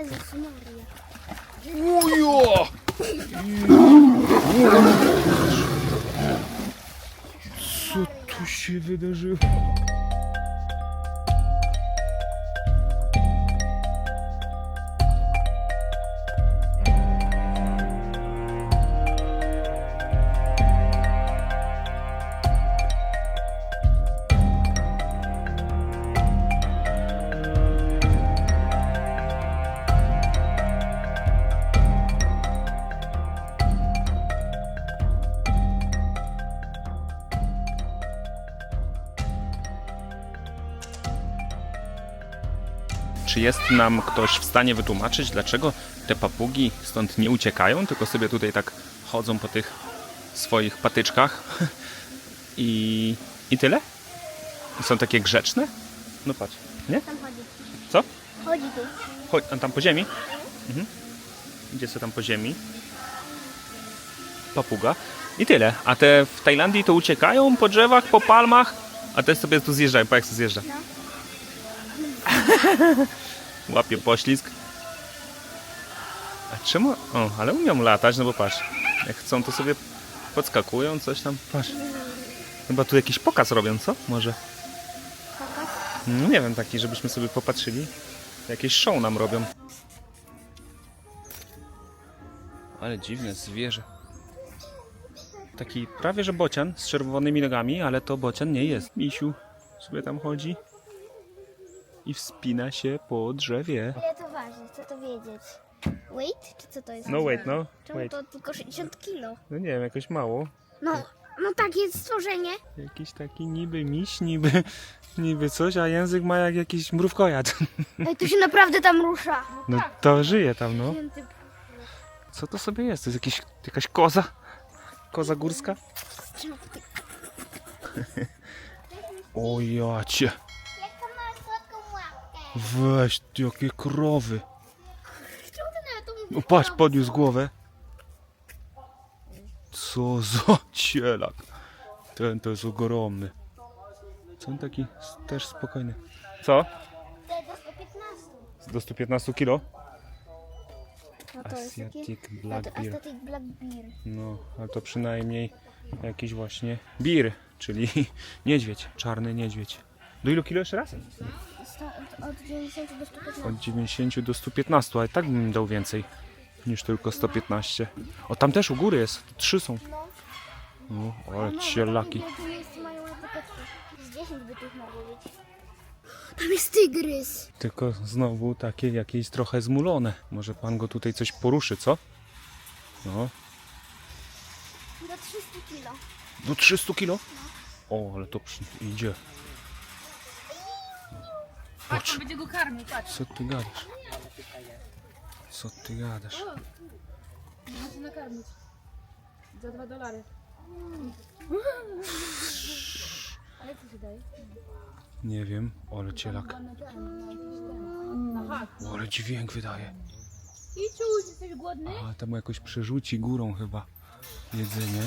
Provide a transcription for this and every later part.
Jezus Maria. Ujo! Co tu się wydarzyło? Czy jest nam ktoś w stanie wytłumaczyć, dlaczego te papugi stąd nie uciekają, tylko sobie tutaj tak chodzą po tych swoich patyczkach i, i tyle? Są takie grzeczne? No patrz, nie? Tam chodzi. Co? Chodzi tu. Chodź, a tam po ziemi? Mhm. Idzie sobie tam po ziemi. Papuga. I tyle. A te w Tajlandii to uciekają po drzewach, po palmach, a te sobie tu zjeżdżają. Pa jak to zjeżdża. No. Łapie poślizg. A czemu? O, ale umią latać, no bo patrz. Jak chcą, to sobie podskakują, coś tam. Patrz. Chyba tu jakiś pokaz robią, co? Może? Pokaz. No nie wiem, taki, żebyśmy sobie popatrzyli. Jakieś show nam robią. Ale dziwne zwierzę. Taki prawie że bocian z czerwonymi nogami, ale to bocian nie jest. Misiu sobie tam chodzi i wspina się po drzewie. Ile to waży? Co to wiedzieć? Weight? Czy co to jest? No wait, no. Czemu to tylko 60 kilo? No nie wiem, jakoś mało. No, no takie stworzenie. Jakiś taki niby miś, niby, niby coś, a język ma jak jakiś mrówkojad. Ej, to się naprawdę tam rusza. No to żyje tam, no. Święty Co to sobie jest? To jest jakiś, jakaś koza? Koza górska? Ty- O jacie. Weź, jakie krowy. No patrz, podniósł głowę. Co za cielak. Ten to jest ogromny. Co on taki też spokojny. Co? To jest do 115. Do 115 kilo? No to jest taki... Asiatic Black to Bear. Aesthetic Black Beer. No, ale to przynajmniej jakiś właśnie bir, czyli niedźwiedź, czarny niedźwiedź. Do ilu kilo jeszcze raz? Od 90 do 115. Od 90 do 115, ale tak bym dał więcej niż tylko 115. O, tam też u góry jest, trzy są. No. No, ale cielaki. Tu jest mają epoketki. Z 10 by tych mogło być. Tam jest tygrys. Tylko znowu takie jakieś trochę zmulone. Może pan go tutaj coś poruszy, co? No, Do 300 kilo. do 300 kilo? O, ale to przy... idzie. Patrz, on będzie go karmił, patrz. Co ty gadasz? Co ty gadasz? Możecie nakarmić. Za dwa dolary. Ale co się daje? Nie wiem, ale cielak. O, ale dźwięk wydaje. Iciuś, jesteś głodny? A tam mu jakoś przerzuci górą chyba jedzenie.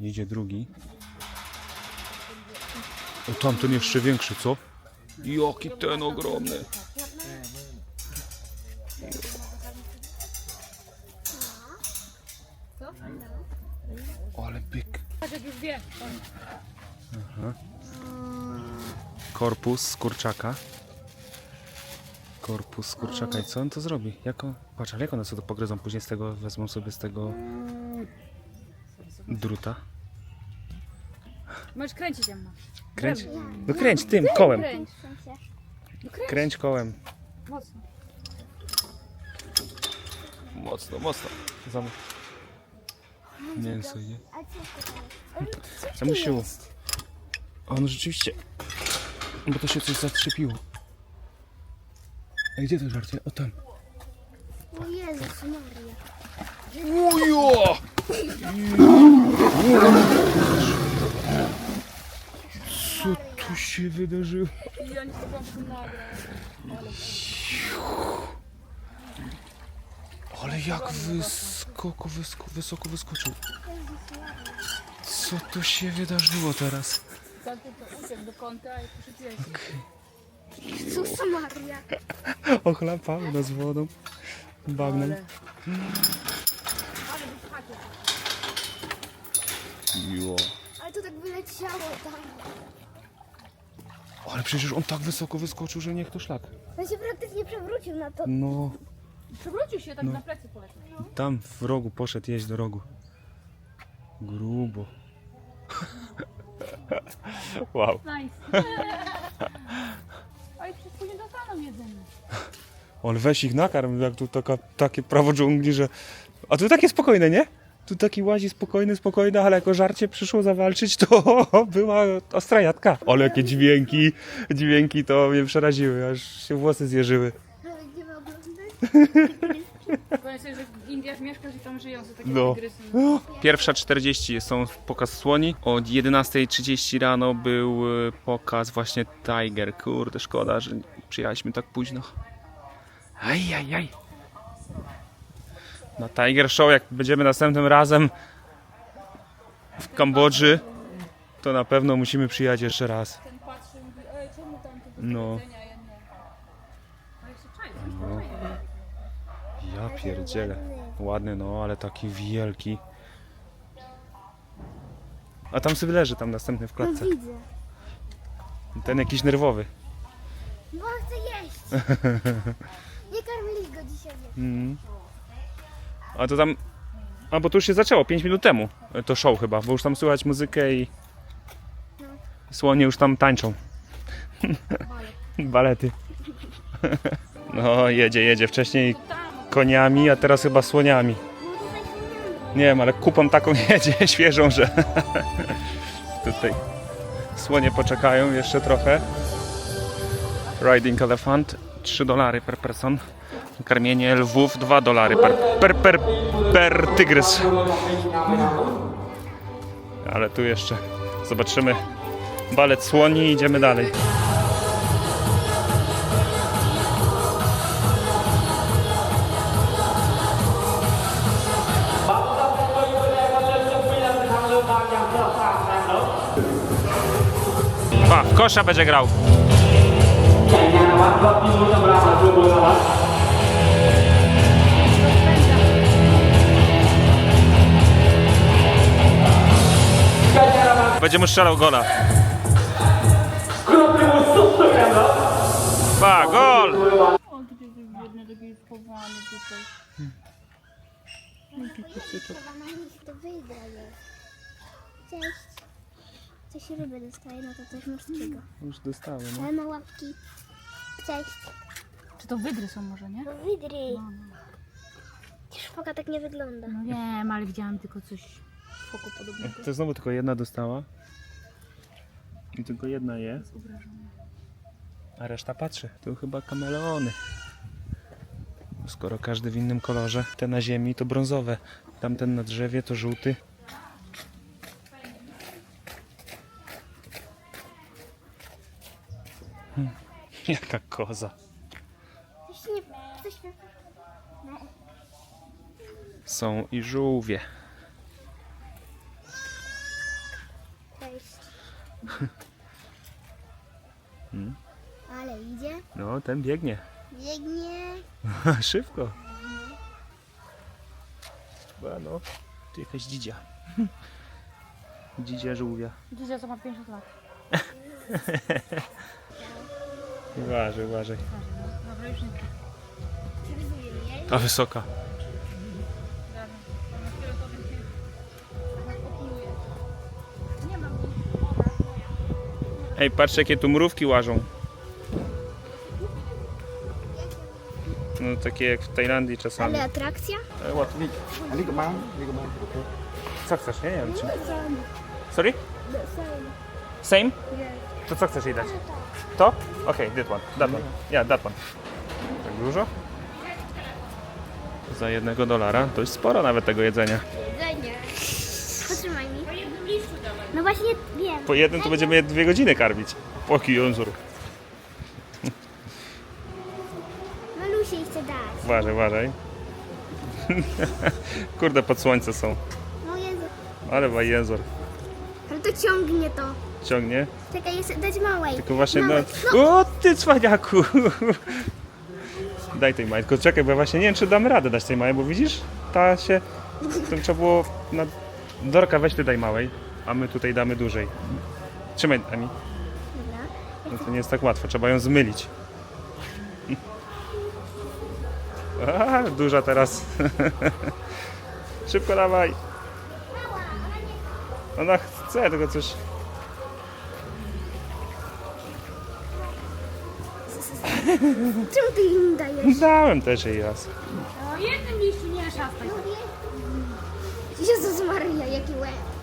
Jedzie drugi. O tamten jeszcze większy, co? Jaki ten ogromny. Co? Ale byk. On. Korpus z kurczaka. Korpus z kurczaka. I co on to zrobi? Jak on... Patrz, ale jak one sobie to pogryzą? Później z tego wezmą sobie z tego druta. Możesz kręcić, Emma. Kręć. No kręć tym kołem. Kręć. No kołem. Mocno. Mocno, mocno. Zam... Mięso? Ja musiał. On rzeczywiście. Bo to się coś zatrzepiło. A gdzie to żarcie? O tam. O Jezus Maria. Ujo! Się wydarzyło? To prostu nagrał. Ale jak wysoko, wysoko, wysoko wyskoczył. Co tu się wydarzyło teraz? To uciekł do kąta i poszedł jeść. Jezus Maria. Ochlapały nas wodą. Bagnem. Jo. Ale to tak wyleciało tam. Ale przecież on tak wysoko wyskoczył, że niech to szlak. On się praktycznie przewrócił na to. No, Przewrócił się tak na plecy poleciał. tam w rogu poszedł jeść do rogu. Grubo. wow. Nice. A i przez później dostaną jedzenie. Ale weź ich nakarm, jak tu taka, takie prawo dżungli, że... A tu takie spokojne, nie? Tu taki łazi spokojny, spokojny, ale jako żarcie przyszło zawalczyć, to była ostra jadka. Ale jakie dźwięki, dźwięki to mnie przeraziły, aż się włosy zjeżyły. Ale Będziemy oglądać. Powiem sobie, że w Indiach mieszkasz i tam żyją, są takie No. tygrysy. Pierwsza 40 są pokaz słoni. Od 11.30 rano był e, pokaz właśnie Tiger. Kurde, szkoda, że przyjechaliśmy tak późno. Aj, aj, aj. Na Tiger Show, jak będziemy następnym razem w Kambodży, to na pewno musimy przyjechać jeszcze raz. Ten patrzy i mówi, ej, czemu tam to No. jedzenia, ja pierdzielę. Ładny, no, ale taki wielki. A tam sobie leży, tam następny w No klatce. widzę. Ten jakiś nerwowy. Bo on chce jeść. Nie karmili go dzisiaj. Mm. A to tam. A bo to już się zaczęło 5 minut temu. e, To show chyba, bo już tam słychać muzykę i. Słonie już tam tańczą. Balety. No, jedzie, jedzie. Wcześniej koniami, a teraz chyba słoniami. Nie wiem, ale kupą taką jedzie, świeżą, że tutaj słonie poczekają jeszcze trochę. Riding Elephant 3 dolary per person. Karmienie lwów 2 dolary per, per, per, per tygrys. Ale tu jeszcze zobaczymy balet słoni i idziemy dalej. Pa, w kosza będzie grał. Będzie mu strzelał gola. Pa, gol! O, gdzie jest biedny, taki schowany tutaj. Chyba na nich to wygra jest. Cześć. Coś ryby dostaje, no to coś morskiego. Już dostałem. Ale ma łapki. Cześć. Czy to wydry są może, nie? No widry. Szpoka tak nie wygląda. No wiem, ale widziałam tylko coś foku podobnego. To znowu tylko jedna dostała. I tylko jedna je. Jest obrażona. A reszta patrzy. To chyba kameleony. Skoro każdy w innym kolorze. Te na ziemi to brązowe. Tamten na drzewie to żółty. Hmm, Jaka koza. Są i żółwie. Cześć. Ale idzie. No, ten biegnie. Biegnie. Szybko. Chyba no. Tu jakaś dzidzia. Dzidzia żółwia. Dzisiaj co ma 50 lat. Uważaj, uważaj. Dobra, już nie? Ta wysoka. Ej, patrz jakie tu mrówki łażą. No takie jak w Tajlandii czasami. Ale atrakcja? E? Co chcesz? Ja nie wiem czy... Sorry? Same? To co chcesz jej dać? To? Okej, that one. That one. Yeah, that one. Tak dużo? Za jednego dolara dość sporo nawet tego jedzenia. Właśnie wiem. Po jednym to będziemy je dwie godziny karmić. Poki jęzur. Malusie chce dać. Uważaj, uważaj. Kurde, pod słońce są. No Jezu. Ale ma jęzor. Ale to ciągnie to. ciągnie. Czekaj, jest, dać małej. Tylko właśnie, no... Małej. O, ty cwaniaku! Daj tej małej, tylko czekaj, bo ja właśnie nie wiem, czy damy radę dać tej małej, bo widzisz, ta się... Tym trzeba było... Na... Dorka, weź ty daj małej, a my tutaj damy dłużej. Trzymaj, Ami. Dobra. No to nie jest tak łatwo, trzeba ją zmylić. A, duża teraz. Szybko dawaj. Ona chce tylko coś. Czemu ty im dajesz? Dałem też jej raz. O jednym liściu nie szastaj. Jezus Maria, jaki łeb.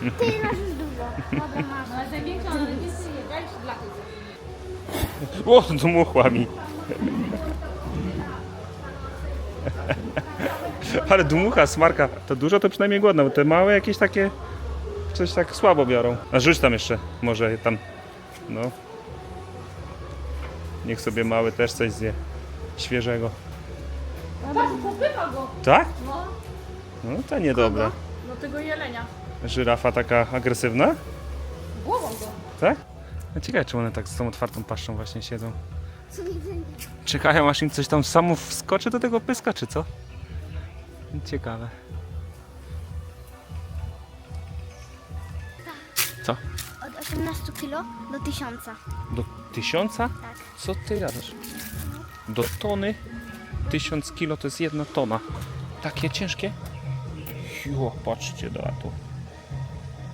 Ty masz już dużo. Dobra, masz. No ale największa, ale nie syje. Dla tych. O, dmuchła mi. Ale dmucha, smarka. To dużo to przynajmniej głodna, bo te małe jakieś takie coś tak słabo biorą. A rzuć tam jeszcze, może tam. No. Niech sobie mały też coś zje. Świeżego. Tak, popycha go. Tak? No, No to niedobre. no tego jelenia. Żyrafa taka agresywna? Głową go. Tak? No ciekawe, czy one tak z tą otwartą paszczą właśnie siedzą. Czekają aż im coś tam samo wskoczy do tego pyska, czy co? Ciekawe. Co? Od 18 kilo do 1000. Do tysiąca? Tak. Co ty gadasz? Do tony? Tysiąc kilo to jest jedna tona. Takie ciężkie? Jo, patrzcie na to.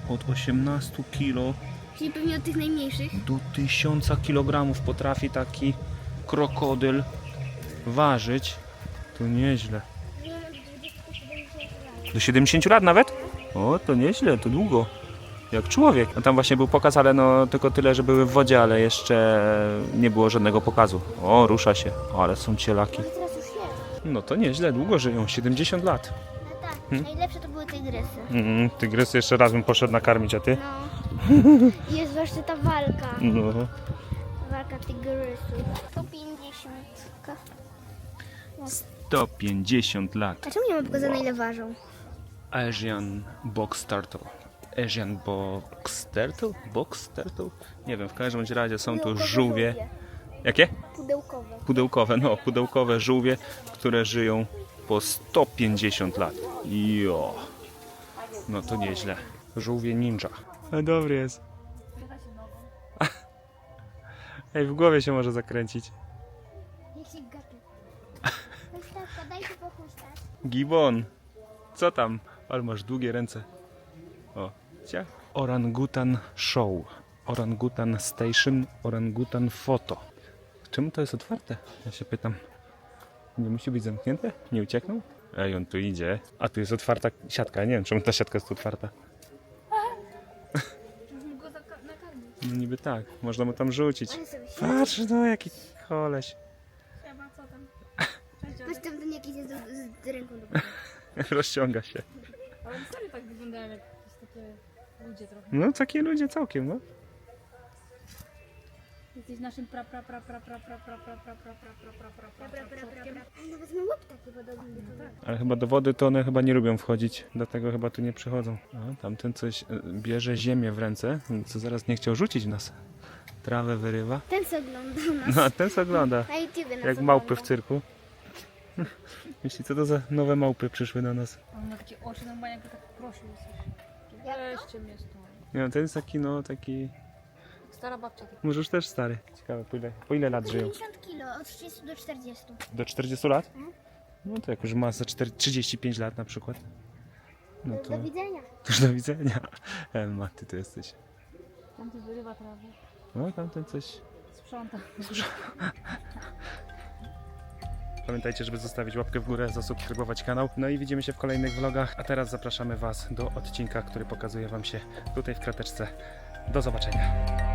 Od 18 kilo Czyli pewnie od tych najmniejszych. do 1000 kg potrafi taki krokodyl ważyć. To nieźle. Do 70 lat nawet? O, to nieźle, to długo. Jak człowiek. No tam właśnie był pokaz, ale no tylko tyle, że były w wodzie, ale jeszcze nie było żadnego pokazu. O, rusza się. O, ale są cielaki. Ale teraz już jest. No to nieźle, długo żyją, 70 lat. No tak. Najlepsze to były tygrysy. Mm, tygrysy jeszcze raz bym poszedł nakarmić, a ty? No. I Jest właśnie ta walka. No. Walka tygrysów. 150. 150 lat. A czemu nie mam pokazane ile ważą? Asian Box Turtle. Asian Box Turtle? Box Turtle? Nie wiem, w każdym razie są to Pudełkowe żółwie. Jakie? Pudełkowe. Pudełkowe, no, pudełkowe żółwie, które żyją po 150 lat. Jo. No to nieźle. Żółwie ninja. A dobry jest. Ej, w głowie się może zakręcić. Jak się gapi. Chustawka, daj się pochustać. Gibon, co tam? Ale masz długie ręce. O, cia. Orangutan Show. Orangutan Station. Orangutan Photo. Czemu to jest otwarte? Ja się pytam. Nie musi być zamknięte? Nie uciekną? Ej, on tu idzie. A tu jest otwarta siatka. Ja nie wiem, czemu ta siatka jest tu otwarta. Musimy go zaka- nakarmić. No niby tak. Można mu tam rzucić. Ale sobie się... Patrz, no jaki koleś. Trzeba, co tam? Cześć, Patrz dziadek. tam ten jakiś jest z, z ręką do góry. Rozciąga się. Ale serio tak wyglądają jak jakieś takie ludzie trochę. No takie ludzie całkiem, no. Jesteś naszym pra pra pra pra pra pra pra pra pra pra pra pra pra pra pra pra przodkiem. Ale nawet ma łeb taki podobny do tego. Ale chyba do wody to one chyba nie lubią wchodzić, dlatego chyba tu nie przychodzą. A tamten coś e, bierze ziemię w ręce, co zaraz nie chciał rzucić w nas. Trawę wyrywa. Ten co ogląda nas. No a ten co ogląda, Na YouTubie nas jak małpy w ogląda. cyrku. Myśli, co to za nowe małpy przyszły do nas? On ma takie oczy, no jakby tak prosił coś. Jak to? Weźcie mnie stąd. Nie wiem, ten jest taki, no taki, Stara babcia może już też stary. Ciekawe, po ile, po ile lat żyją? 50 kilo, od 30 do 40. Do 40 lat? No to jak już ma za 4, 35 lat na przykład. No to Do widzenia. już do widzenia. E, Maty, ty jesteś. Tam tu wyrywa trawę. No tamten coś Sprząta. Pamiętajcie, żeby zostawić łapkę w górę, zasubskrybować kanał. No i widzimy się w kolejnych vlogach. A teraz zapraszamy Was do odcinka, który pokazuje Wam się tutaj w krateczce. Do zobaczenia.